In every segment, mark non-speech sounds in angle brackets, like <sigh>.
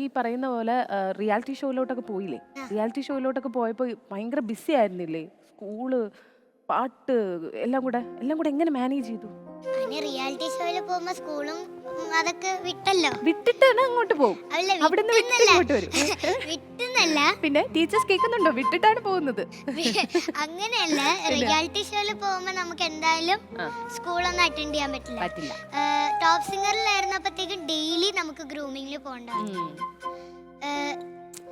ഈ പറയുന്ന പോലെ റിയാലിറ്റി ഷോയിലോട്ടൊക്കെ പോയില്ലേ? റിയാലിറ്റി ഷോയിലോട്ടൊക്കെ പോയപ്പോ ഭയങ്കര ബിസി ആയിരുന്നില്ലേ? സ്കൂൾ പാട്ട് എല്ലാം കൂടെ എല്ലാം കൂടെ എങ്ങനെ മാനേജ് ചെയ്തു? റിയാലിറ്റി ഷോയിൽ പോകുമ്പോ സ്കൂളും അതൊക്കെ വിട്ടല്ലോ. വിട്ടിട്ടാണ് അങ്ങോട്ട് പോകും. അവിടുന്ന് ഇങ്ങോട്ട് വരും. <laughs> വിട്ടെന്നല്ല. പിന്നെ ടീച്ചേഴ്സ് കേൾക്കുന്നുണ്ടോ? വിട്ടിട്ടാണ് പോകുന്നത്. അങ്ങനെയല്ല. <laughs> റിയാലിറ്റി ഷോയിൽ പോകുമ്പോ നമുക്ക് എന്തായാലും സ്കൂളൊന്നും അറ്റൻഡ് ചെയ്യാൻ പറ്റില്ല. പറ്റില്ല. ടോപ്പ് സിംഗറിലായിരുന്നപ്പോഴത്തേക്കും ഡെയിലി നമുക്ക് ഗ്രൂമിങ്ങിൽ പോകണ്ട.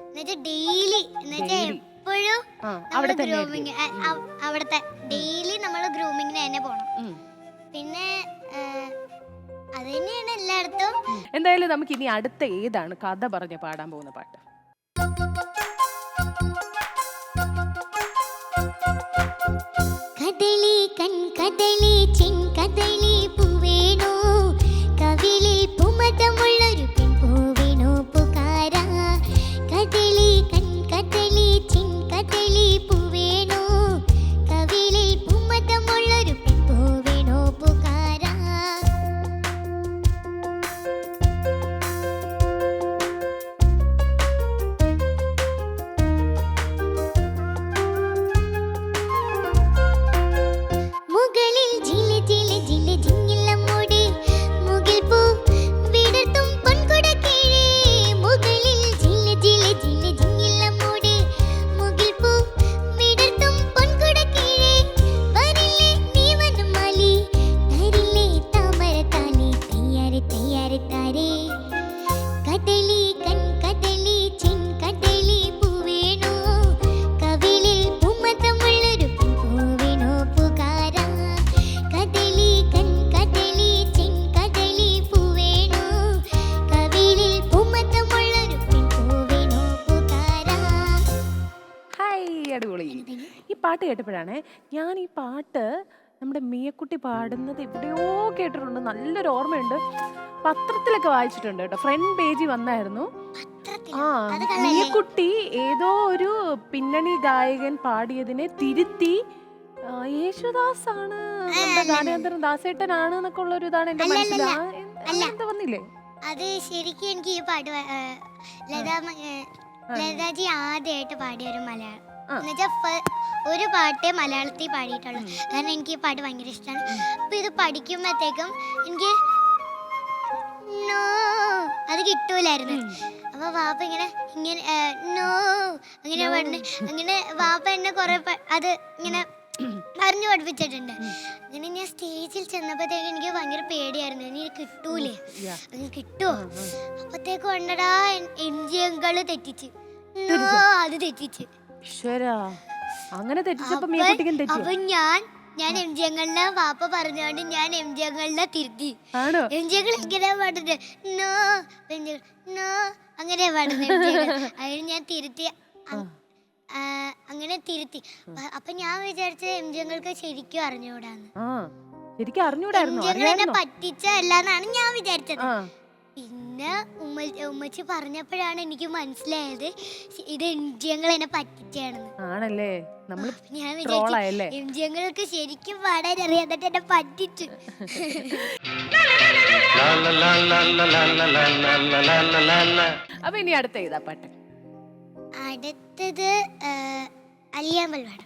എന്നുവെച്ചാൽ ഡെയിലി എന്നുവെച്ചാൽ എപ്പോഴും അവിടെ ഗ്രൂമിങ് അവിടുത്തെ ഡെയിലി നമ്മൾ ഗ്രൂമിങ്ങിന് തന്നെ പോകണം. പിന്നെ അത് തന്നെയാണ് എല്ലായിടത്തും. എന്തായാലും നമുക്ക് ഇനി അടുത്ത ഏതാണ് കഥ പറഞ്ഞ് പാടാൻ പോകുന്ന പാട്ട്? കദളി കൺ കദളി ചിൻ കദളി അടിപൊളി. ഈ പാട്ട് കേട്ടപ്പോഴാണ് ഞാൻ ഈ പാട്ട് നമ്മുടെ മീയക്കുട്ടി പാടുന്നത് എവിടെയോ കേട്ടിട്ടുണ്ട്. നല്ലൊരു ഓർമ്മയുണ്ട്. പത്രത്തിലൊക്കെ വായിച്ചിട്ടുണ്ട് കേട്ടോ. ഫ്രണ്ട് പേജിൽ വന്നായിരുന്നു. ആ മീയക്കുട്ടി ഏതോ ഒരു പിന്നണി ഗായകൻ പാടിയതിനെ തിരുത്തി യേശുദാസ് ആണ് നമ്മുടെ ഗാനേന്ദ്രൻ ദാസേട്ടനാണ് എന്നൊക്കെ ഉള്ള ഒരു ഇതാണ് എന്റെ മനസ്സിൽ. എന്താ വന്നില്ലേ അത് ശരിക്കും എനിക്ക് ഈ പാട്ട് ലതാ ലതാജി ആദ്യമായിട്ട് പാടിയ ഒരു മലയാളം. എന്നുവെച്ചാൽ ഒരു പാട്ടേ മലയാളത്തിൽ പാടിയിട്ടുള്ളൂ. കാരണം എനിക്ക് ഈ പാട്ട് ഭയങ്കര ഇഷ്ടമാണ് അപ്പൊ ഇത് പഠിക്കുമ്പോഴത്തേക്കും എനിക്ക് നോ അത് കിട്ടൂലായിരുന്നു. അപ്പൊ വാപ്പ ഇങ്ങനെ ഇങ്ങനെ നോ അങ്ങനെ പാടുന്നത് അങ്ങനെ വാപ്പ എന്നെ കുറെ അത് ഇങ്ങനെ പറഞ്ഞു പഠിപ്പിച്ചിട്ടുണ്ട്. അങ്ങനെ ഞാൻ സ്റ്റേജിൽ ചെന്നപ്പോഴത്തേക്ക് എനിക്ക് ഭയങ്കര പേടിയായിരുന്നു. ഇനി കിട്ടൂലേ? അങ്ങനെ കിട്ടുമോ അപ്പത്തേക്ക് കൊണ്ടടാ എൻ ജി തെറ്റിച്ച്. അത് തെറ്റിച്ച്. ഈശ്വരാ. അങ്ങനെ തെറ്റിച്ചപ്പോ അപ്പൊ- തെറ്റി ഞാൻ ഞാൻ എം ജി അങ്കളിനെ വാപ്പ പറഞ്ഞോണ്ട് ഞാൻ എം ജി തിരുത്തി. ആണോ? എം ജി എങ്ങനെയാ പാടുന്നത് നോ എം ജി നോ അങ്ങനെ പാടുന്നത് എം ജി അങ്കിൾ അതിന് ഞാൻ തിരുത്തി. ആ, അങ്ങനെ തിരുത്തി. അ- അപ്പൊ ഞാൻ വിചാരിച്ചത് എം ജി അങ്ങൾക്ക് ശരിക്കും അറിഞ്ഞുകൂടാന്ന്. ആ. ശരിക്കും എം അറിഞ്ഞൂടായിരുന്നു ജി എന്നെ പറ്റിച്ചല്ലാന്നാണ് ഞാൻ വിചാരിച്ചത്. ആ. പിന്നെ ഉമ്മ ഉമ്മച്ചി പറഞ്ഞപ്പോഴാണ് എനിക്ക് മനസ്സിലായത് ഇത് എം ജി അങ്കിൾ എന്നെ പറ്റിച്ചാണെന്ന് ആണല്ലേ? നമ്മൾ ഞാൻ വിചാരിച്ചു എം ജി അങ്കിൾക്ക് ശരിക്കും പാടാൻ അറിയാതെ എന്നെ പറ്റിച്ചു. <laughs> അപ്പൊ ഇനി അടുത്ത ഏതാ പാട്ട്? അടുത്തത് അലിയാമ്പൽ വേണം